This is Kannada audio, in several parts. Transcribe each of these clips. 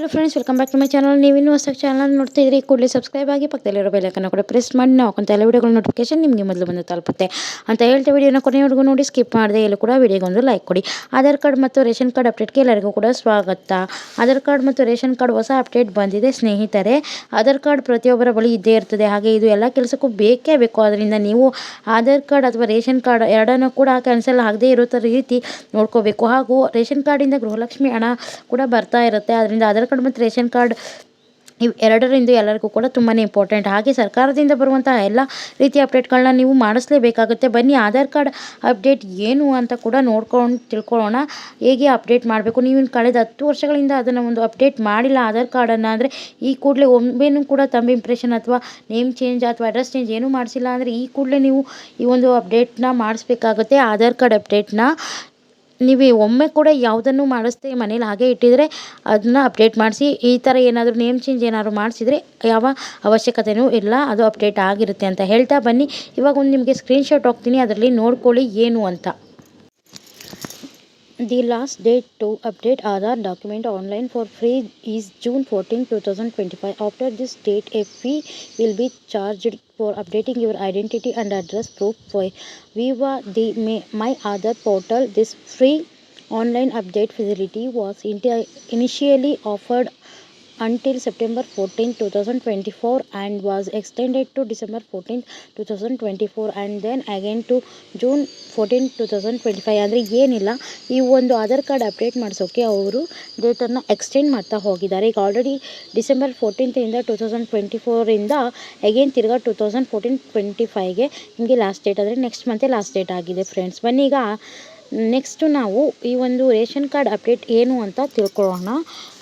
Hello friends welcome back to my channel ನೀವು ಇನ್ನೂ ಹೊಸ ಚಾನಲ್ ನೋಡ್ತಿದ್ರಿ ಕೂಡಲೇ ಸಬ್ಸ್ಕ್ರೈಬ್ ಆಗಿ ಪಕ್ಕದಲ್ಲಿರೋ ಬೆಲ್ಲಕ್ಕನ್ನು ಕೂಡ ಪ್ರೆಸ್ ಮಾಡಿ, ನಾವು ಹಾಕೊಂತ ಎಲ್ಲ ವಿಡಿಯೋಗಳ ನೋಟಿಫಿಕೇಶನ್ ನಿಮಗೆ ಮೊದಲು ಬಂದು ತಲುಪುತ್ತೆ. ಅಂತ ಹೇಳ್ತಾ ವಿಡಿಯೋನ ಕೊನೆಯವರೆಗೂ ನೋಡಿ ಸ್ಕಿಪ್ ಮಾಡಿದೆ ಎಲ್ಲೂ ಕೂಡ ವಿಡಿಯೋಗೊಂದು ಲೈಕ್ ಕೊಡಿ. ಆಧಾರ್ ಕಾರ್ಡ್ ಮತ್ತು ರೇಷನ್ ಕಾರ್ಡ್ ಅಪ್ಡೇಟ್ಗೆ ಎಲ್ಲರಿಗೂ ಕೂಡ ಸ್ವಾಗತ. ಆಧಾರ್ ಕಾರ್ಡ್ ಮತ್ತು ರೇಷನ್ ಕಾರ್ಡ್ ಹೊಸ ಅಪ್ಡೇಟ್ ಬಂದಿದೆ, ಸ್ನೇಹಿತರೆ. ಆಧಾರ್ ಕಾರ್ಡ್ ಪ್ರತಿಯೊಬ್ಬರ ಬಳಿ ಇದ್ದೇ ಇರ್ತದೆ. ಹಾಗೆ ಇದು ಎಲ್ಲ ಕೆಲಸಕ್ಕೂ ಬೇಕೇ ಬೇಕು. ಅದರಿಂದ ನೀವು ಆಧಾರ್ ಕಾರ್ಡ್ ಅಥವಾ ರೇಷನ್ ಕಾರ್ಡ್ ಎರಡನ್ನೂ ಕೂಡ ಕ್ಯಾನ್ಸಲ್ ಆಗದೇ ಇರೋ ರೀತಿ ನೋಡ್ಕೋಬೇಕು. ಹಾಗೂ ರೇಷನ್ ಕಾರ್ಡಿಂದ ಗೃಹಲಕ್ಷ್ಮಿ ಹಣ ಕೂಡ ಬರ್ತಾ ಇರುತ್ತೆ. ಅದರಿಂದ ಆಧಾರ್ ಕಾರ್ಡ್ ಮತ್ತು ರೇಷನ್ ಕಾರ್ಡ್ ಇವು ಎರಡರಿಂದ ಎಲ್ಲರಿಗೂ ಕೂಡ ತುಂಬಾ ಇಂಪಾರ್ಟೆಂಟ್ ಹಾಗೆ ಸರ್ಕಾರದಿಂದ ಬರುವಂಥ ಎಲ್ಲ ರೀತಿಯ ಅಪ್ಡೇಟ್ಗಳನ್ನ ನೀವು ಮಾಡಿಸ್ಲೇಬೇಕಾಗುತ್ತೆ. ಬನ್ನಿ, ಆಧಾರ್ ಕಾರ್ಡ್ ಅಪ್ಡೇಟ್ ಏನು ಅಂತ ಕೂಡ ನೋಡ್ಕೊಂಡು ತಿಳ್ಕೊಳ್ಳೋಣ. ಹೇಗೆ ಅಪ್ಡೇಟ್ ಮಾಡಬೇಕು? ನೀವು ಕಳೆದ ಹತ್ತು ವರ್ಷಗಳಿಂದ ಅದನ್ನು ಒಂದು ಅಪ್ಡೇಟ್ ಮಾಡಿಲ್ಲ ಆಧಾರ್ ಕಾರ್ಡನ್ನು ಅಂದರೆ ಈ ಕೂಡಲೇ ಒಮ್ಮೆನೂ ಕೂಡ ತಮ್ಮ ಇಂಪ್ರೆಷನ್ ಅಥವಾ ನೇಮ್ ಚೇಂಜ್ ಅಥವಾ ಅಡ್ರೆಸ್ ಚೇಂಜ್ ಏನೂ ಮಾಡಿಸಿಲ್ಲ ಅಂದರೆ ಈ ಕೂಡಲೇ ನೀವು ಈ ಒಂದು ಅಪ್ಡೇಟ್ನ ಮಾಡಿಸ್ಬೇಕಾಗುತ್ತೆ. ಆಧಾರ್ ಕಾರ್ಡ್ ಅಪ್ಡೇಟ್ನ ನೀವು ಒಮ್ಮೆ ಕೂಡ ಯಾವುದನ್ನು ಮಾಡಿಸ್ದೆ ಮನೇಲಿ ಹಾಗೆ ಇಟ್ಟಿದ್ರೆ ಅದನ್ನ ಅಪ್ಡೇಟ್ ಮಾಡಿಸಿ, ಈ ಥರ ಏನಾದರೂ ನೇಮ್ ಚೇಂಜ್ ಏನಾದರೂ ಮಾಡಿಸಿದರೆ ಯಾವ ಅವಶ್ಯಕತೆಯೂ ಇಲ್ಲ, ಅದು ಅಪ್ಡೇಟ್ ಆಗಿರುತ್ತೆ ಅಂತ ಹೇಳ್ತಾ ಬನ್ನಿ. ಇವಾಗ ಒಂದು ನಿಮಗೆ ಸ್ಕ್ರೀನ್ಶಾಟ್ ಹೋಗ್ತೀನಿ ಅದರಲ್ಲಿ ನೋಡ್ಕೊಳ್ಳಿ ಏನು ಅಂತ. The last date to update Aadhaar document online for free is June 14, 2025. After this date, a fee will be charged for updating your identity and address proof for via the My Aadhaar portal. This free online update facility was initially offered until September 14, 2024 and was extended to December 14, 2024 and then again to thousand twenty five ಅಂದರೆ ಏನಿಲ್ಲ ಈ ಒಂದು ಆಧಾರ್ ಕಾರ್ಡ್ ಅಪ್ಡೇಟ್ ಮಾಡಿಸೋಕ್ಕೆ ಅವರು ಡೇಟನ್ನು ಎಕ್ಸ್ಟೆಂಡ್ ಮಾಡ್ತಾ ಹೋಗಿದ್ದಾರೆ. ಈಗ ಆಲ್ರೆಡಿ ಡಿಸೆಂಬರ್ ಫೋರ್ಟೀನ್ತಿಂದ ಟು ತೌಸಂಡ್ ಟ್ವೆಂಟಿ ಫೋರಿಂದ ಅಗೇನ್ ತಿರ್ಗಾ ಟು ತೌಸಂಡ್ ಫೋರ್ಟೀನ್ ಟ್ವೆಂಟಿ ಫೈವ್ಗೆ ನಿಮಗೆ ಲಾಸ್ಟ್ ಡೇಟ್ ಆದರೆ ನೆಕ್ಸ್ಟ್ ಮಂತೇ ಲಾಸ್ಟ್ ಡೇಟ್ ಆಗಿದೆ ಫ್ರೆಂಡ್ಸ್ ಬನ್ನಿ ಈಗ ನೆಕ್ಸ್ಟು ನಾವು ಈ ಒಂದು ರೇಷನ್ ಕಾರ್ಡ್ ಅಪ್ಡೇಟ್ ಏನು ಅಂತ ತಿಳ್ಕೊಳ್ಳೋಣ.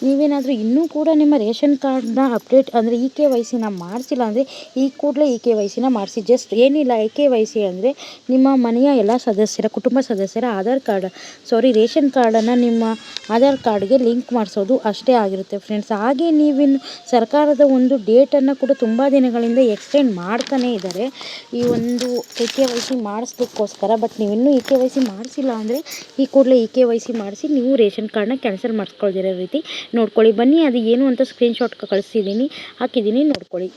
ನೀವೇನಾದರೂ ಇನ್ನೂ ಕೂಡ ನಿಮ್ಮ ರೇಷನ್ ಕಾರ್ಡ್ನ ಅಪ್ಡೇಟ್ ಅಂದರೆ ಇ ಕೆ ವೈ ಸಿನ ಮಾಡಿಸಿಲ್ಲ ಅಂದರೆ ಈ ಕೂಡಲೇ ಇ ಕೆ ವೈ ಸಿನ ಮಾಡಿಸಿ. ಜಸ್ಟ್ ಏನಿಲ್ಲ, ಇ ಕೆ ವೈ ಸಿ ಅಂದರೆ ನಿಮ್ಮ ಮನೆಯ ಎಲ್ಲ ಸದಸ್ಯರ, ಕುಟುಂಬ ಸದಸ್ಯರ ಆಧಾರ್ ಕಾರ್ಡ್ ಸಾರಿ ರೇಷನ್ ಕಾರ್ಡನ್ನು ನಿಮ್ಮ ಆಧಾರ್ ಕಾರ್ಡ್ಗೆ ಲಿಂಕ್ ಮಾಡಿಸೋದು ಅಷ್ಟೇ ಆಗಿರುತ್ತೆ ಫ್ರೆಂಡ್ಸ್ ಹಾಗೆ ನೀವಿನ್ನು ಸರ್ಕಾರದ ಒಂದು ಡೇಟನ್ನು ಕೂಡ ತುಂಬ ದಿನಗಳಿಂದ ಎಕ್ಸ್ಟೆಂಡ್ ಮಾಡ್ತಾನೇ ಇದ್ದಾರೆ. ಈ ಒಂದು ಇ ಕೆ ವೈ ಸಿ ಮಾಡಿಸ್ಲಿಕ್ಕೋಸ್ಕರ ಬಟ್ ನೀವಿನ್ನೂ ಇ ಕೆ ವೈ ಸಿ ಮಾಡಿಸಿಲ್ಲ ಅಂದರೆ ಈ ಕೂಡಲೇ ಈ ಕೆ ವೈ ಸಿ ಮಾಡಿಸಿ ನೀವು ರೇಷನ್ ಕಾರ್ಡ್ನ ಕ್ಯಾನ್ಸಲ್ ಮಾಡಿಸ್ಕೊಳ್ದಿರೋ ರೀತಿ ನೋಡ್ಕೊಳ್ಳಿ. ಬನ್ನಿ, ಅದು ಏನು ಅಂತ ಸ್ಕ್ರೀನ್ಶಾಟ್ ಕಳಿಸಿದ್ದೀನಿ. ಹಾಕಿದ್ದೀನಿ, ನೋಡ್ಕೊಳ್ಳಿ.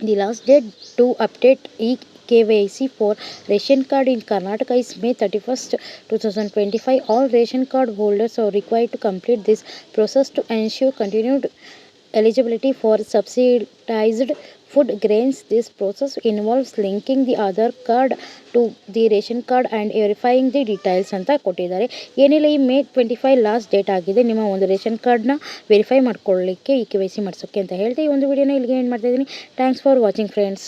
The last date to update E K Y C for ration card in Karnataka is May thirty first two thousand twenty five all ration card holders are required to complete this process to ensure continued eligibility for subsidized food grains. This process involves linking the Aadhaar card to the ration card and verifying the details ಅಂತ ಕೊಟ್ಟಿದ್ದಾರೆ. ಏನಿಲ್ಲ, ಈ May twenty five last date ಆಗಿದೆ. ನಿಮ್ಮ ಒಂದು ರೇಷನ್ ಕಾರ್ಡ್ನ ವೆರಿಫೈ ಮಾಡ್ಕೊಳ್ಳಿಕ್ಕೆ ಈ ಕೆ ವೈ ಸಿ ಮಾಡಿಸೋಕ್ಕೆ ಅಂತ ಹೇಳ್ತಾ ಈ ಒಂದು ವಿಡಿಯೋನ ಇಲ್ಲಿಗೆ ಏನು ಮಾಡ್ತಾಯಿದ್ದೀನಿ ಥ್ಯಾಂಕ್ಸ್ ಫಾರ್ ವಾಚಿಂಗ್ ಫ್ರೆಂಡ್ಸ್